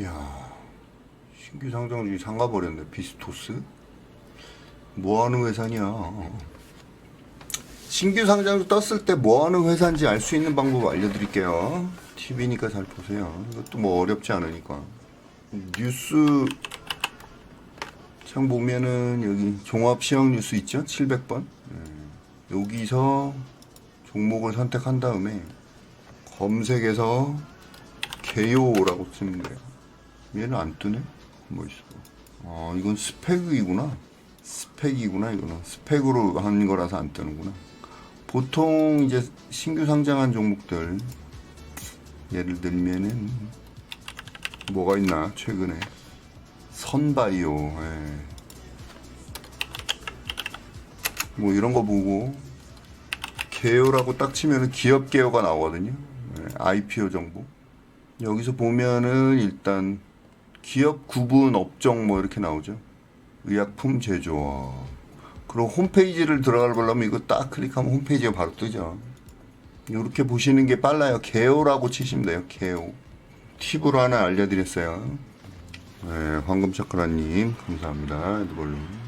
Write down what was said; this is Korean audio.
야 신규 상장 중에 상가 버렸네 비스토스? 뭐하는 회사냐? 신규 상장 떴을 때 뭐하는 회사인지 알 수 있는 방법 알려드릴게요. TV니까 잘 보세요. 이것도 뭐 어렵지 않으니까. 뉴스 창 보면은 여기 종합 시황 뉴스 있죠? 700번? 여기서 종목을 선택한 다음에 검색해서 개요라고 쓰면 돼요. 얘는 안 뜨네? 뭐 있어? 아, 이건 스펙이구나. 스펙이구나, 이거는. 스펙으로 한 거라서 안 뜨는구나. 보통 이제 신규 상장한 종목들, 예를 들면은, 뭐가 있나, 최근에. 선바이오, 예. 뭐 이런 거 보고, 개요라고 딱 치면은 기업 개요가 나오거든요. 예, IPO 정보. 여기서 보면은 일단 기업 구분 업종 뭐 이렇게 나오죠. 의약품 제조업. 그리고 홈페이지를 들어가 보려면 이거 딱 클릭하면 홈페이지가 바로 뜨죠. 이렇게 보시는 게 빨라요. 개요라고 치시면 돼요. 개요. 팁으로 하나 알려드렸어요. 네, 황금 차크라님 감사합니다. 에드벌룬.